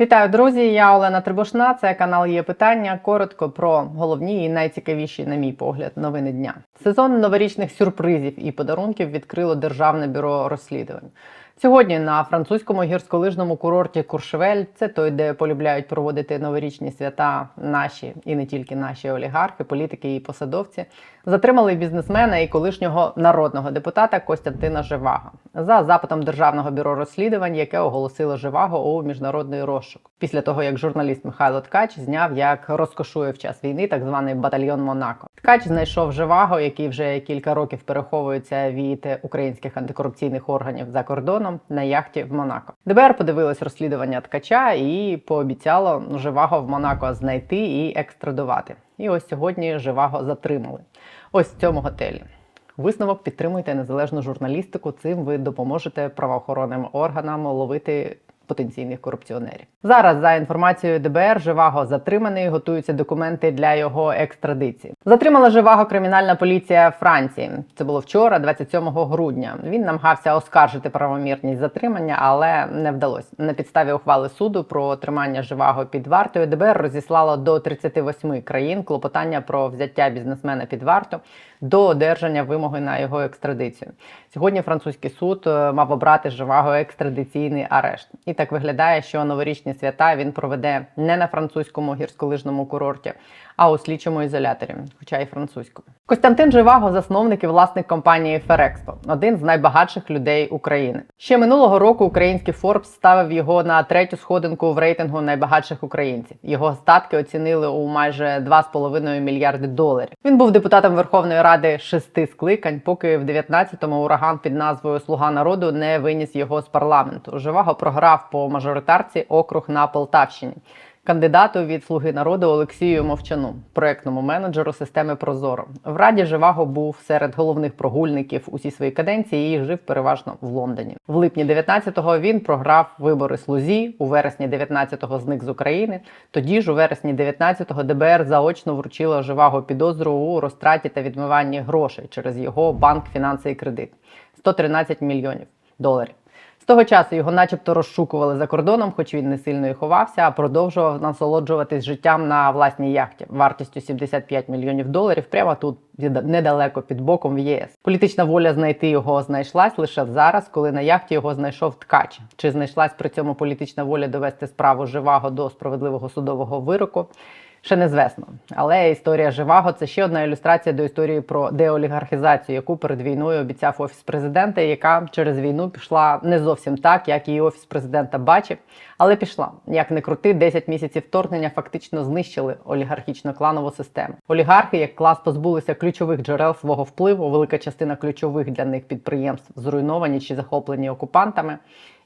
Вітаю, друзі! Я Олена Трибушна. Це канал є питання. Коротко про головні і найцікавіші, на мій погляд, новини дня. Сезон новорічних сюрпризів і подарунків відкрило Державне бюро розслідувань. Сьогодні на французькому гірськолижному курорті Куршевель, це той, де полюбляють проводити новорічні свята наші і не тільки наші олігархи, політики і посадовці, затримали бізнесмена і колишнього народного депутата Костянтина Живаго за запитом Державного бюро розслідувань, яке оголосило Живаго у міжнародний розшук. Після того як журналіст Михайло Ткач зняв, як розкошує в час війни так званий батальйон Монако. Ткач знайшов Живаго, який вже кілька років переховується від українських антикорупційних органів за кордоном на яхті в Монако. ДБР подивилось розслідування ткача і пообіцяло Живаго в Монако знайти і екстрадувати. І ось сьогодні Живаго затримали. Ось в цьому готелі. Висновок підтримуйте незалежну журналістику. Цим ви допоможете правоохоронним органам ловити потенційних корупціонерів. Зараз за інформацією ДБР Живаго затриманий, готуються документи для його екстрадиції. Затримала Живаго кримінальна поліція Франції. Це було вчора, 27 грудня. Він намагався оскаржити правомірність затримання, але не вдалося. На підставі ухвали суду про тримання Живаго під вартою ДБР розіслало до 38 країн клопотання про взяття бізнесмена під варту до одержання вимоги на його екстрадицію. Сьогодні французький суд е, мав обрати Живаго екстрадиційний арешт. І так виглядає, що новорічні свята він проведе не на французькому гірськолижному курорті, а у слідчому ізоляторі, хоча й французькому. Костянтин Живаго, засновник і власник компанії Ферекспо, один з найбагатших людей України. Ще минулого року український Forbes ставив його на третю сходинку в рейтингу найбагатших українців. Його статки оцінили у майже 2,5 мільярди доларів. Він був депутатом Верховної Ради шести скликань, поки в 19-му ураган під назвою Слуга народу не виніс його з парламенту. Живаго програв по мажоритарці округ на Полтавщині кандидату від Слуги народу Олексію Мовчану, проектному менеджеру системи Прозоро. В раді Живаго був серед головних прогульників усі свої каденції і жив переважно в Лондоні. В липні 19-го він програв вибори слузі. У вересні 19-го зник з України. Тоді ж, у вересні 19-го ДБР заочно вручило Живаго підозру у розтраті та відмиванні грошей через його банк фінанси і кредит 113 мільйонів доларів. З того часу його, начебто, розшукували за кордоном, хоч він не сильно і ховався, а продовжував насолоджуватись життям на власній яхті вартістю 75 мільйонів доларів. Прямо тут недалеко під боком в ЄС. Політична воля знайти його знайшлась лише зараз, коли на яхті його знайшов ткач. Чи знайшлась при цьому політична воля довести справу живаго до справедливого судового вироку? Ще незвісно. Але історія Живаго це ще одна ілюстрація до історії про деолігархізацію, яку перед війною обіцяв офіс президента, яка через війну пішла не зовсім так, як її офіс президента бачив, але пішла. Як не крути, 10 місяців вторгнення фактично знищили олігархічно-кланову систему. Олігархи, як клас, позбулися ключових джерел свого впливу. Велика частина ключових для них підприємств зруйновані чи захоплені окупантами.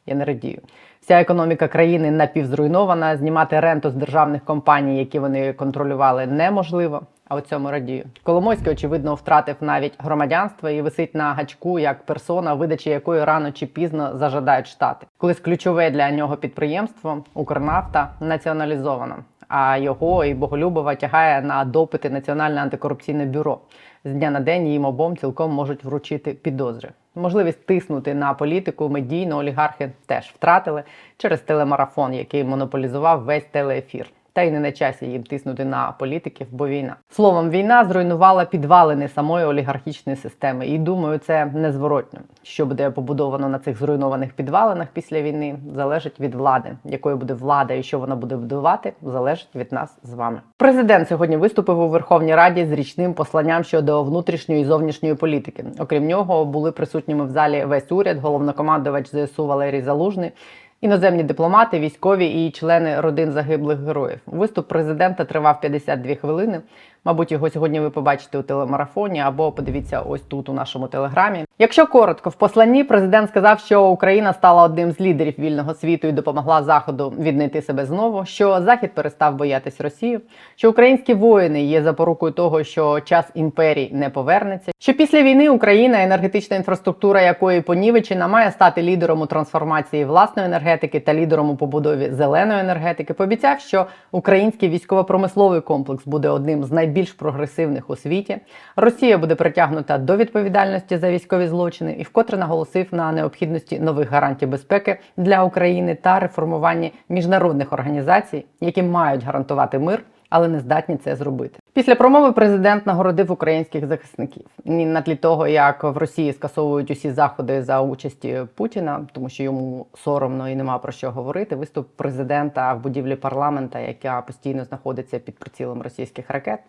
Я не радію. Вся економіка країни напівзруйнована. Знімати ренту з державних компаній, які вони контролювали, неможливо. А у цьому радію. Коломойський, очевидно, втратив навіть громадянство і висить на гачку як персона, видачі якої рано чи пізно зажадають штати. Колись ключове для нього підприємство Укрнафта націоналізовано, а його і Боголюбова тягає на допити Національне антикорупційне бюро. З дня на день їм обом цілком можуть вручити підозри. Можливість тиснути на політику медійно олігархи теж втратили через телемарафон, який монополізував весь телеефір. Та й не на часі їм тиснути на політиків, бо війна. Словом, війна зруйнувала підвалини самої олігархічної системи. І думаю, це незворотньо. Що буде побудовано на цих зруйнованих підвалинах після війни, залежить від влади. Якою буде влада і що вона буде будувати, залежить від нас з вами. Президент сьогодні виступив у Верховній Раді з річним посланням щодо внутрішньої і зовнішньої політики. Окрім нього, були присутніми в залі весь уряд, головнокомандувач ЗСУ Валерій Залужний. Іноземні дипломати, військові і члени родин загиблих героїв. Виступ президента тривав 52 хвилини. Мабуть, його сьогодні ви побачите у телемарафоні або подивіться ось тут у нашому телеграмі. Якщо коротко, в посланні президент сказав, що Україна стала одним з лідерів вільного світу і допомогла Заходу віднайти себе знову. Що Захід перестав боятись Росію, що українські воїни є запорукою того, що час імперій не повернеться. Що після війни Україна, енергетична інфраструктура якої понівечена, має стати лідером у трансформації власної енергетики та лідером у побудові зеленої енергетики, пообіцяв, що український військово-промисловий комплекс буде одним з найбільш прогресивних у світі. Росія буде притягнута до відповідальності за військові злочини і вкотре наголосив на необхідності нових гарантій безпеки для України та реформуванні міжнародних організацій, які мають гарантувати мир але не здатні це зробити. Після промови президент нагородив українських захисників на тлі того, як в Росії скасовують усі заходи за участі Путіна, тому що йому соромно і нема про що говорити. Виступ президента в будівлі парламента, яка постійно знаходиться під прицілом російських ракет.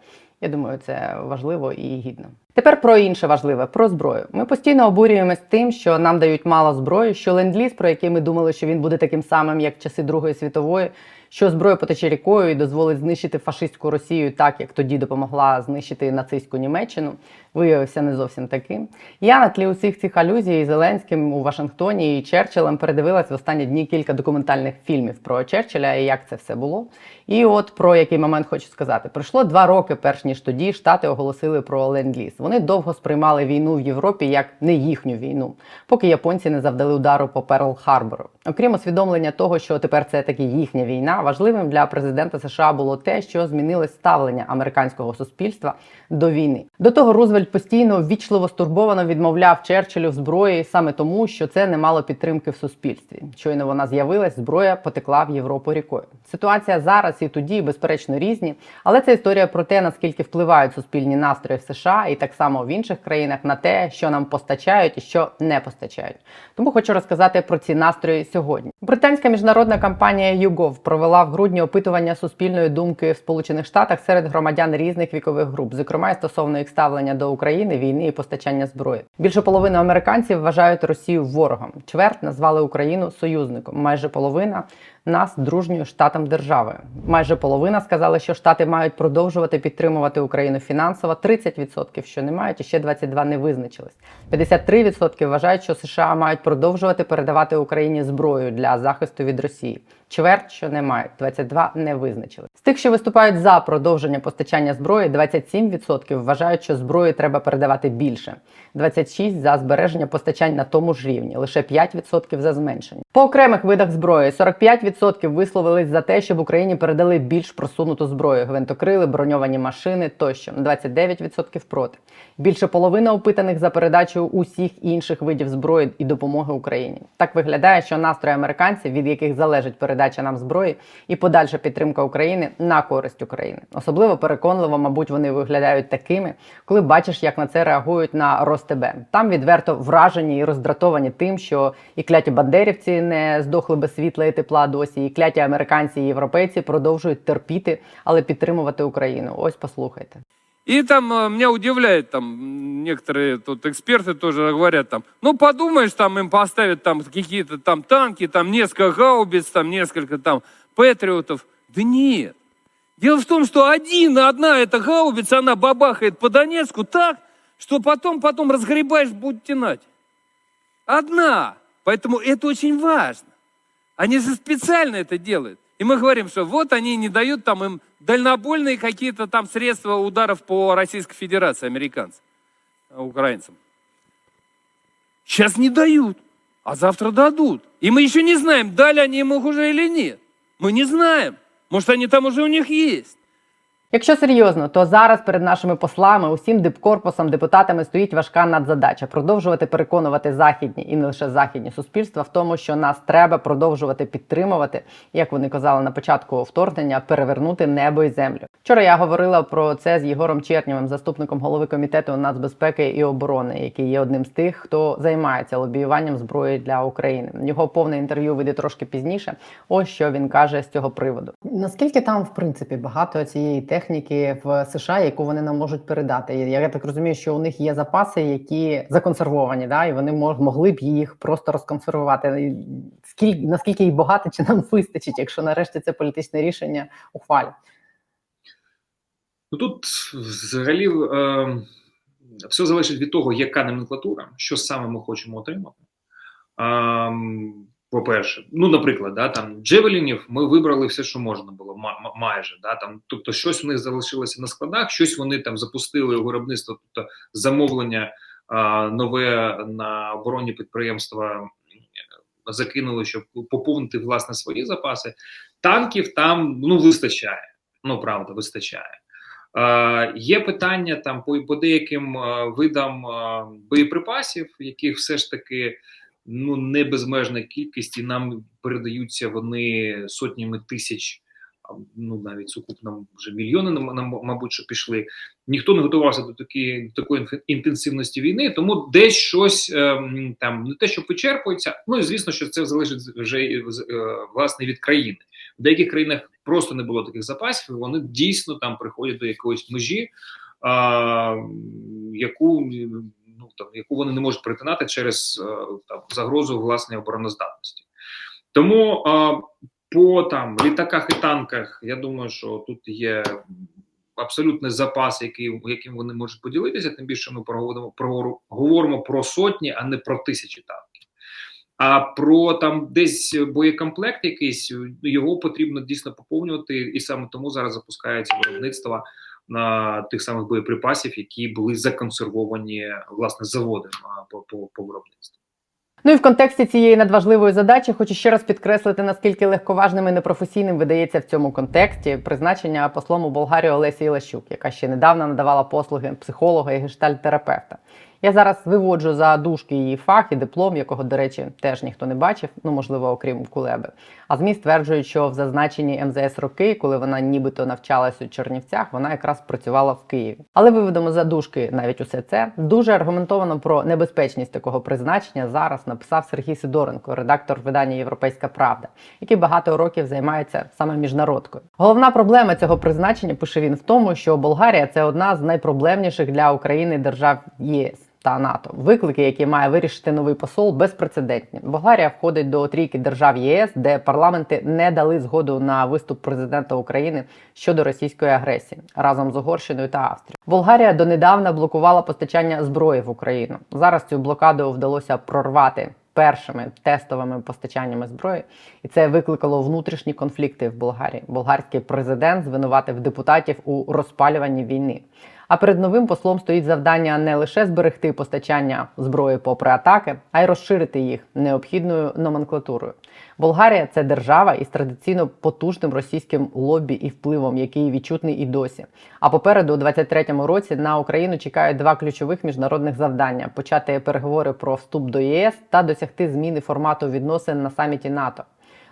Я думаю, це важливо і гідно. Тепер про інше важливе про зброю. Ми постійно обурюємось тим, що нам дають мало зброї, що ленд-ліз, про який ми думали, що він буде таким самим, як часи Другої світової, що зброя потече рікою і дозволить знищити фашистську Росію, так як тоді допомогла знищити нацистську Німеччину, виявився не зовсім таким. Я на тлі усіх цих алюзій Зеленським у Вашингтоні і Черчиллем передивилась в останні дні кілька документальних фільмів про Черчилля і як це все було. І от про який момент хочу сказати: пройшло два роки, перш ніж тоді штати оголосили про ленд-ліз. Вони довго сприймали війну в Європі як не їхню війну, поки японці не завдали удару по Перл Харбору. Окрім усвідомлення того, що тепер це таки їхня війна, важливим для президента США було те, що змінилось ставлення американського суспільства до війни. До того Рузвельт постійно ввічливо стурбовано відмовляв Черчиллю в зброї саме тому, що це не мало підтримки в суспільстві. Щойно вона з'явилась, зброя потекла в Європу рікою. Ситуація зараз і тоді, безперечно, різні, але це історія про те, наскільки впливають суспільні настрої в США і так само в інших країнах на те, що нам постачають і що не постачають. Тому хочу розказати про ці настрої сьогодні. Британська міжнародна компанія YouGov провела в грудні опитування суспільної думки в Сполучених Штатах серед громадян різних вікових груп, зокрема і стосовно їх ставлення до України, війни і постачання зброї. Більше половини американців вважають Росію ворогом. Чверть назвали Україну союзником. Майже половина нас дружньою штатом державою. Майже половина сказали, що штати мають продовжувати підтримувати Україну фінансово. 30% що не мають, і ще 22% не визначились. 53% вважають, що США мають продовжувати передавати Україні зброю для захисту від Росії. Чверть, що не мають, 22 не визначили. З тих, що виступають за продовження постачання зброї, 27% вважають, що зброї треба передавати більше. 26% за збереження постачань на тому ж рівні, лише 5% за зменшення. По окремих видах зброї 45% висловились за те, щоб Україні передали більш просунуту зброю, гвинтокрили, броньовані машини тощо. 29% проти. Більше половини опитаних за передачу усіх інших видів зброї і допомоги Україні. Так виглядає, що настрої американців, від яких залежить передача нам зброї і подальша підтримка України на користь України. Особливо переконливо, мабуть, вони виглядають такими, коли бачиш, як на це реагують на РосТБ. Там відверто вражені і роздратовані тим, що і кляті бандерівці не здохли без світла і тепла досі, і кляті американці і європейці продовжують терпіти, але підтримувати Україну. Ось послухайте. И там э, меня удивляет, там некоторые тут эксперты тоже говорят, там, ну подумаешь, там им поставят там какие-то там танки, там несколько гаубиц, там несколько там патриотов. Да нет. Дело в том, что один, одна эта гаубица, она бабахает по Донецку так, что потом, потом разгребаешь, будет тянуть. Одна. Поэтому это очень важно. Они же специально это делают. И мы говорим, что вот они не дают там им дальнобольные какие-то там средства ударов по Российской Федерации, американцам, э, украинцам. Сейчас не дают, а завтра дадут. И мы еще не знаем, дали они им их уже или нет. Мы не знаем. Может, они там уже у них есть. Якщо серйозно, то зараз перед нашими послами, усім дипкорпусом, депутатами стоїть важка надзадача продовжувати переконувати західні і не лише західні суспільства в тому, що нас треба продовжувати підтримувати, як вони казали на початку вторгнення, перевернути небо і землю. Вчора я говорила про це з Єгором Чернєвим, заступником голови комітету нацбезпеки і оборони, який є одним з тих, хто займається лобіюванням зброї для України. Його повне інтерв'ю вийде трошки пізніше. Ось що він каже з цього приводу. Наскільки там, в принципі, багато цієї техніки в США, яку вони нам можуть передати? Я так розумію, що у них є запаси, які законсервовані, да, і вони могли б їх просто розконсервувати. Скільки наскільки їх багато чи нам вистачить, якщо нарешті це політичне рішення ухвалять? Ну тут взагалі е, все залежить від того, яка номенклатура, що саме ми хочемо отримати. Е, по-перше, ну, наприклад, да, там Джевелінів ми вибрали все, що можна було, майже. Да, там, Тобто, щось у них залишилося на складах, щось вони там запустили у виробництво, тобто замовлення е, нове на оборонні підприємства закинули, щоб поповнити власне свої запаси. Танків там ну вистачає. Ну правда, вистачає. Е, є питання там по, по деяким видам боєприпасів, яких все ж таки ну не безмежна кількість, і нам передаються вони сотнями тисяч, ну навіть сукупно вже мільйони, мабуть, що пішли. Ніхто не готувався до до такої інтенсивності війни, тому десь щось ем, там не те, що вичерпується. Ну і звісно, що це залежить вже е, власне від країни. В деяких країнах просто не було таких запасів, вони дійсно там приходять до якоїсь межі, а, яку там яку вони не можуть перетинати через е, там загрозу власної обороноздатності. Тому по там літаках і танках, я думаю, що тут є абсолютний запас, який, яким вони можуть поділитися. Тим більше ми проговоримо про говоримо про сотні, а не про тисячі танків. А про там десь боєкомплект якийсь його потрібно дійсно поповнювати, і саме тому зараз запускається виробництво на тих самих боєприпасів, які були законсервовані власне заводом по, по, по виробництву. Ну і в контексті цієї надважливої задачі хочу ще раз підкреслити, наскільки легковажним і непрофесійним видається в цьому контексті призначення послом у Болгарію Олесі Ілащук, яка ще недавно надавала послуги психолога і гештальтерапевта. Я зараз виводжу за дужки її фах і диплом, якого, до речі, теж ніхто не бачив, ну можливо, окрім Кулеби. А ЗМІ стверджують, що в зазначенні МЗС роки, коли вона нібито навчалась у Чернівцях, вона якраз працювала в Києві. Але виведемо за дужки навіть усе це. Дуже аргументовано про небезпечність такого призначення зараз написав Сергій Сидоренко, редактор видання Європейська Правда, який багато років займається саме міжнародкою. Головна проблема цього призначення пише він в тому, що Болгарія це одна з найпроблемніших для України держав ЄС та НАТО. Виклики, які має вирішити новий посол, безпрецедентні. Болгарія входить до трійки держав ЄС, де парламенти не дали згоду на виступ президента України щодо російської агресії разом з Угорщиною та Австрією. Болгарія донедавна блокувала постачання зброї в Україну. Зараз цю блокаду вдалося прорвати. Першими тестовими постачаннями зброї, і це викликало внутрішні конфлікти в Болгарії. Болгарський президент звинуватив депутатів у розпалюванні війни. А перед новим послом стоїть завдання не лише зберегти постачання зброї попри атаки, а й розширити їх необхідною номенклатурою. Болгарія це держава із традиційно потужним російським лобі і впливом, який відчутний і досі. А попереду, у 23-му році, на Україну чекають два ключових міжнародних завдання: почати переговори про вступ до ЄС та досягти зміни формату відносин на саміті НАТО.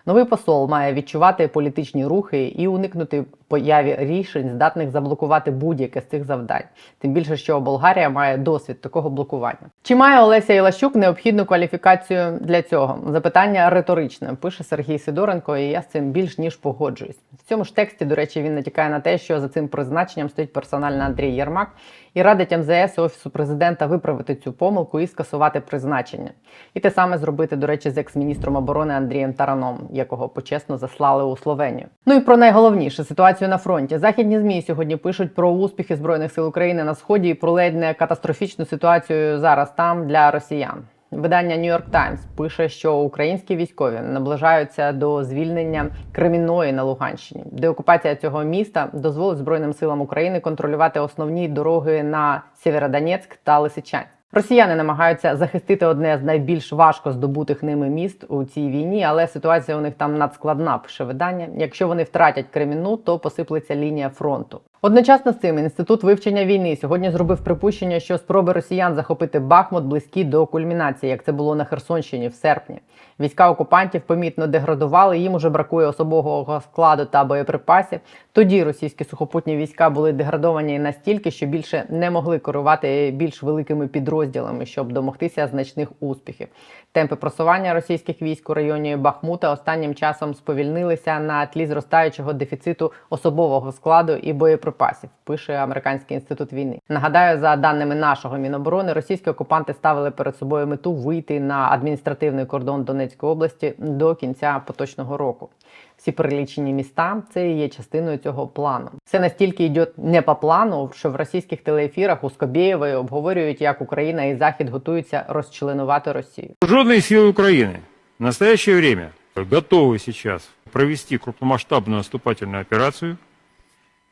Новий посол має відчувати політичні рухи і уникнути появі рішень, здатних заблокувати будь-яке з цих завдань. Тим більше, що Болгарія має досвід такого блокування. Чи має Олеся Ілащук необхідну кваліфікацію для цього? Запитання риторичне, пише Сергій Сидоренко, і я з цим більш ніж погоджуюсь. В цьому ж тексті, до речі, він натякає на те, що за цим призначенням стоїть персонально Андрій Єрмак і радить МЗС офісу президента виправити цю помилку і скасувати призначення. І те саме зробити, до речі, з екс-міністром оборони Андрієм Тараном, якого почесно заслали у Словенію. Ну і про найголовніше ситуацію на фронті. Західні змі сьогодні пишуть про успіхи збройних сил України на сході і про ледь не катастрофічну ситуацію зараз там для росіян. Видання New York Times пише, що українські військові наближаються до звільнення Кремінної на Луганщині, де окупація цього міста дозволить Збройним силам України контролювати основні дороги на Сєвєродонецьк та Лисичанськ. Росіяни намагаються захистити одне з найбільш важко здобутих ними міст у цій війні, але ситуація у них там надскладна, пише видання. Якщо вони втратять Кремінну, то посиплеться лінія фронту. Одночасно з цим інститут вивчення війни сьогодні зробив припущення, що спроби росіян захопити Бахмут близькі до кульмінації, як це було на Херсонщині в серпні. Війська окупантів помітно деградували, їм уже бракує особового складу та боєприпасів. Тоді російські сухопутні війська були деградовані настільки, що більше не могли керувати більш великими підрозділами, щоб домогтися значних успіхів. Темпи просування російських військ у районі Бахмута останнім часом сповільнилися на тлі зростаючого дефіциту особового складу і боєприпасів. Пише американський інститут війни. Нагадаю, за даними нашого міноборони, російські окупанти ставили перед собою мету вийти на адміністративний кордон Донецької області до кінця поточного року. Всі перелічені міста це і є частиною цього плану. Все настільки йде не по плану, що в російських телеефірах у Скобєєвої обговорюють, як Україна і Захід готуються розчленувати Росію. Вооруженные силы Украины в настоящее время готовы сейчас провести крупномасштабную наступательную операцию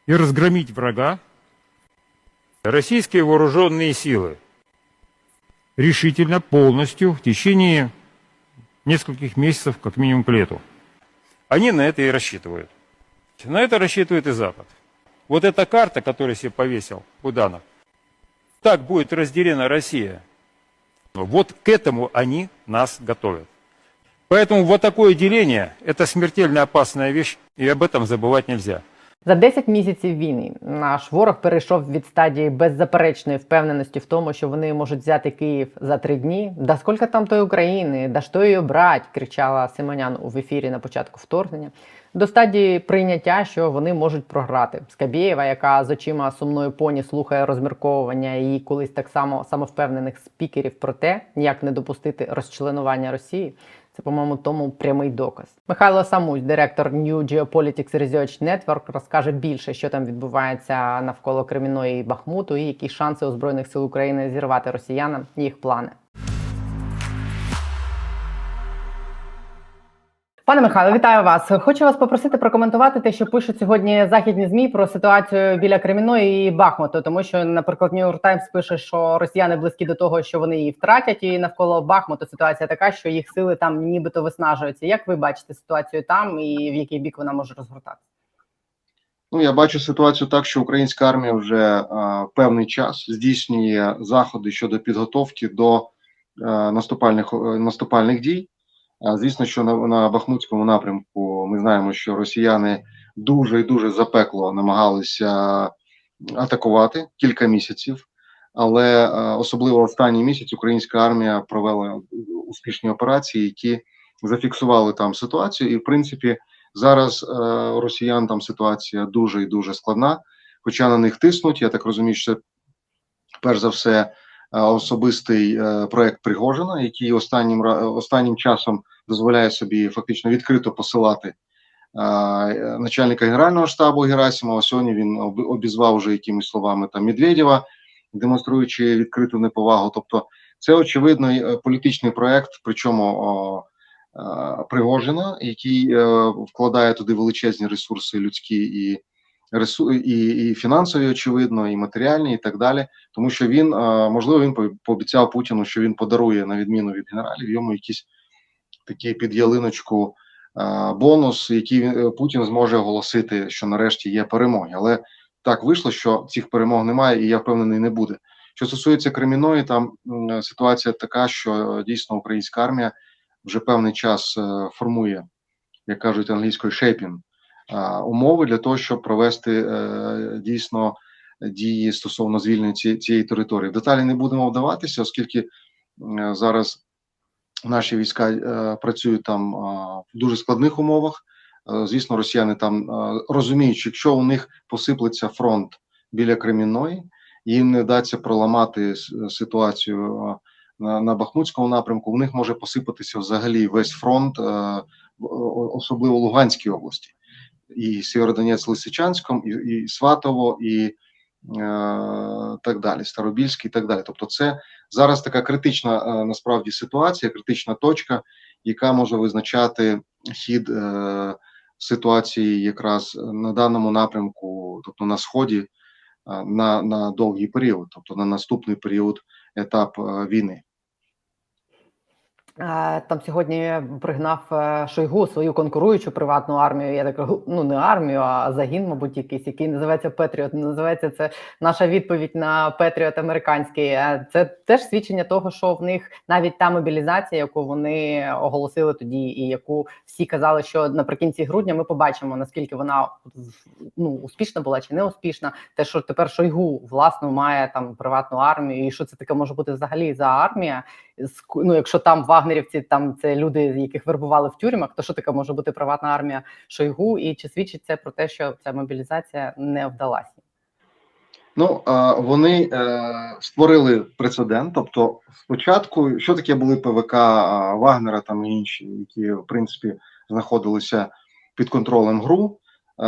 и разгромить врага. Российские вооруженные силы решительно, полностью в течение нескольких месяцев, как минимум к лету. Они на это и рассчитывают. На это рассчитывает и Запад. Вот эта карта, которую себе повесил Буданов, так будет разделена Россия. Вот к этому они нас готовят. Поэтому вот такое деление – это смертельно опасная вещь, и об этом забывать нельзя. За 10 місяців війни наш ворог перейшов від стадії беззаперечної впевненості в тому, що вони можуть взяти Київ за три дні. Да скільки там тої України, да що її брать, кричала Симонян у ефірі на початку вторгнення. До стадії прийняття, що вони можуть програти. Скабєєва, яка з очима сумної поні слухає розмірковування її колись так само самовпевнених спікерів про те, як не допустити розчленування Росії. Це, по-моєму, тому прямий доказ. Михайло Самусь, директор New Geopolitics Research Network, розкаже більше, що там відбувається навколо Креміної і Бахмуту, і які шанси у збройних сил України зірвати росіянам їх плани. Пане Михайло, вітаю вас. Хочу вас попросити прокоментувати те, що пишуть сьогодні західні змі про ситуацію біля Креміної і Бахмуту, тому що, наприклад, New York Times пише, що росіяни близькі до того, що вони її втратять, і навколо Бахмуту ситуація така, що їх сили там нібито виснажуються. Як ви бачите ситуацію там і в який бік вона може розгортатися? Ну, я бачу ситуацію так, що українська армія вже е, певний час здійснює заходи щодо підготовки до е, наступальних е, наступальних дій. Звісно, що на, на Бахмутському напрямку ми знаємо, що росіяни дуже і дуже запекло намагалися атакувати кілька місяців, але особливо останній місяць українська армія провела успішні операції, які зафіксували там ситуацію, і в принципі. Зараз е, росіян там ситуація дуже і дуже складна, хоча на них тиснуть. Я так розумію, що це перш за все особистий е, проект Пригожина, який останнім останнім часом дозволяє собі фактично відкрито посилати е, начальника генерального штабу Герасимова. Сьогодні він обізвав вже якимись словами там Медведєва, демонструючи відкриту неповагу. Тобто, це очевидно е, політичний проект, причому. Е, Пригожина, який е, вкладає туди величезні ресурси людські і і, і фінансові, очевидно, і матеріальні, і так далі. Тому що він е, можливо він пообіцяв Путіну, що він подарує на відміну від генералів йому якийсь такий під ялиночку е, бонус, який е, Путін зможе оголосити, що нарешті є перемоги. Але так вийшло, що цих перемог немає, і я впевнений, не буде. Що стосується Креміної, там ситуація така, що дійсно українська армія вже певний час формує, як кажуть англійською, е, умови для того, щоб провести е, дійсно дії стосовно звільнення цієї території. В деталі не будемо вдаватися, оскільки е, зараз наші війська е, працюють там е, в дуже складних умовах. Е, Звісно, росіяни там е, розуміють, що якщо у них посиплеться фронт біля Кремінної, їм не вдасться проламати ситуацію е, на, Бахмутському напрямку, у них може посипатися взагалі весь фронт, е, особливо Луганській області, і Сєвєродонець Лисичанськом, і, і Сватово, і е, так далі, Старобільський і так далі. Тобто, це зараз така критична е, насправді ситуація, критична точка, яка може визначати хід е, ситуації якраз на даному напрямку, тобто на сході, е, на, на довгий період, тобто на наступний період етап е, війни. Там сьогодні пригнав е, Шойгу свою конкуруючу приватну армію. Я так ну не армію, а загін, мабуть, якийсь, який називається Петріот. Називається це наша відповідь на Петріот американський. Е, Це теж свідчення того, що в них навіть та мобілізація, яку вони оголосили тоді, і яку всі казали, що наприкінці грудня ми побачимо наскільки вона ну успішна була чи не успішна. Те, що тепер Шойгу власну має там приватну армію, і що це таке може бути взагалі за армія ну, якщо там вагнерівці, там це люди, яких вербували в тюрмах, то що таке може бути приватна армія Шойгу? І чи свідчить це про те, що ця мобілізація не вдалася? Ну вони е, створили прецедент. Тобто, спочатку, що таке були ПВК Вагнера там і інші, які в принципі знаходилися під контролем ГРУ е,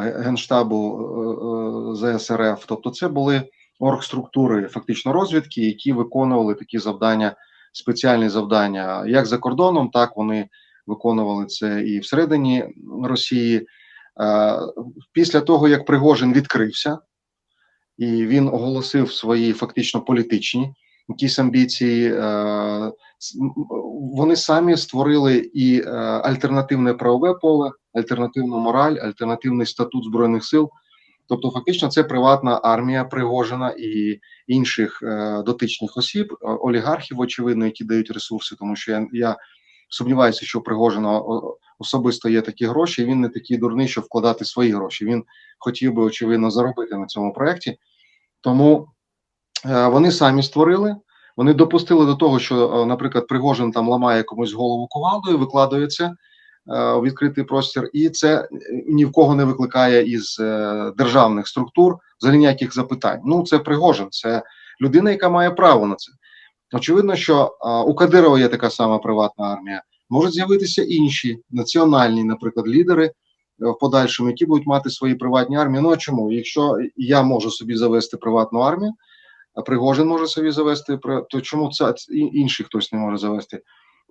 Генштабу е, ЗСРФ. Тобто, це були оргструктури фактично розвідки, які виконували такі завдання, спеціальні завдання, як за кордоном, так вони виконували це і всередині Росії. Е, Після того як Пригожин відкрився і він оголосив свої фактично політичні якісь амбіції. Е, вони самі створили і е, альтернативне правове поле, альтернативну мораль, альтернативний статут збройних сил. Тобто, фактично, це приватна армія Пригожина і інших е, дотичних осіб, е, олігархів, очевидно, які дають ресурси, тому що я, я сумніваюся, що у Пригожина особисто є такі гроші. і Він не такий дурний, щоб вкладати свої гроші. Він хотів би очевидно заробити на цьому проєкті. Тому е, вони самі створили. Вони допустили до того, що, е, наприклад, Пригожин там ламає комусь голову кувалдою, викладає це е, у відкритий простір, і це е, ні в кого не викликає із е, державних структур взагалі ніяких запитань. Ну, це Пригожин, це людина, яка має право на це. Очевидно, що е, у Кадирова є така сама приватна армія. Можуть з'явитися інші національні, наприклад, лідери е, в подальшому, які будуть мати свої приватні армії. Ну а чому? Якщо я можу собі завести приватну армію, а Пригожин може собі завести, то чому це інший хтось не може завести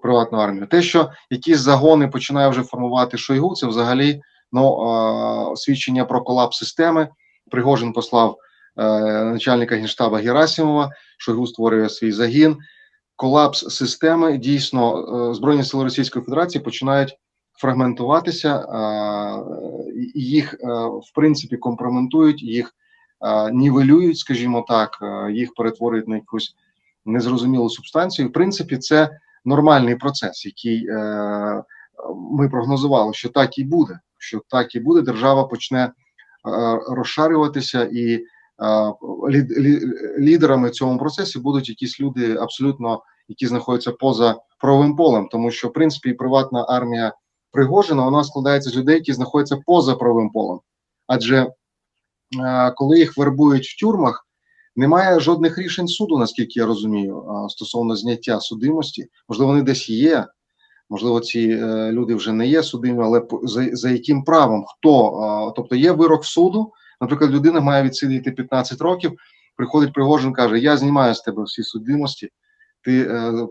приватну армію? Те, що якісь загони починає вже формувати Шойгу, це взагалі ну, свідчення про колапс системи. Пригожин послав е, начальника генштаба Герасимова, Шойгу створює свій загін. Колапс системи дійсно е, збройні сили Російської Федерації починають фрагментуватися, е, їх в принципі компрометують, їх нівелюють, скажімо так, їх перетворюють на якусь незрозумілу субстанцію. В принципі, це нормальний процес, який е, ми прогнозували, що так і буде. Що так і буде, держава почне е, розшарюватися, і е, лід, лі, лідерами цьому процесі будуть якісь люди абсолютно, які знаходяться поза правовим полем, тому що в принципі приватна армія Пригожина вона складається з людей, які знаходяться поза правовим полем. Адже е, коли їх вербують в тюрмах, немає жодних рішень суду, наскільки я розумію, стосовно зняття судимості. Можливо, вони десь є. Можливо, ці е, люди вже не є судимі, але за, за яким правом хто? Тобто є вирок суду. Наприклад, людина має відсидіти 15 років. Приходить Пригожин, каже: Я знімаю з тебе всі судимості. Ти е, е,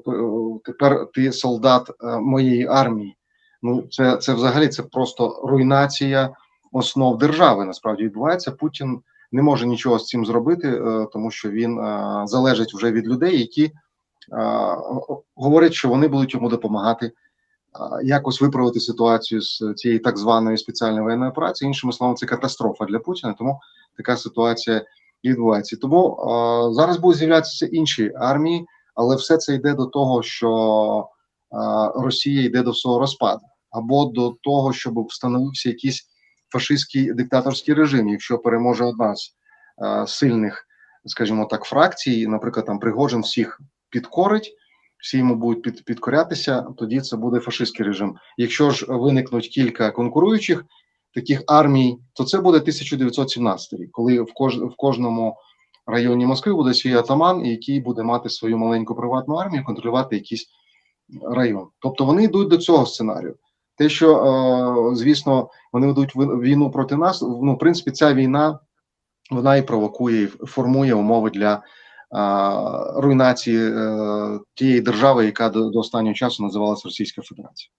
тепер ти солдат моєї армії. Ну, це, це взагалі це просто руйнація основ держави. Насправді відбувається. Путін не може нічого з цим зробити, е, тому що він е, залежить вже від людей, які е, говорять, що вони будуть йому допомагати якось виправити ситуацію з цієї так званої спеціальної воєнної операції. Іншими словами, це катастрофа для Путіна. Тому така ситуація відбувається. Тому зараз будуть з'являтися інші армії, але все це йде до того, що Росія йде до свого розпаду, або до того, щоб встановився якийсь фашистський диктаторський режим, якщо переможе одна з е, сильних, скажімо так, фракцій, наприклад, там Пригожин всіх підкорить, всі йому будуть під, підкорятися, тоді це буде фашистський режим. Якщо ж виникнуть кілька конкуруючих таких армій, то це буде 1917 рік, коли в, кож, в кожному районі Москви буде свій атаман, який буде мати свою маленьку приватну армію, контролювати якийсь район. Тобто вони йдуть до цього сценарію. Те, що е, звісно, вони ведуть війну проти нас. Ну, в принципі, ця війна вона і провокує, і формує умови для е, руйнації е, тієї держави, яка до останнього часу називалася Російська Федерація.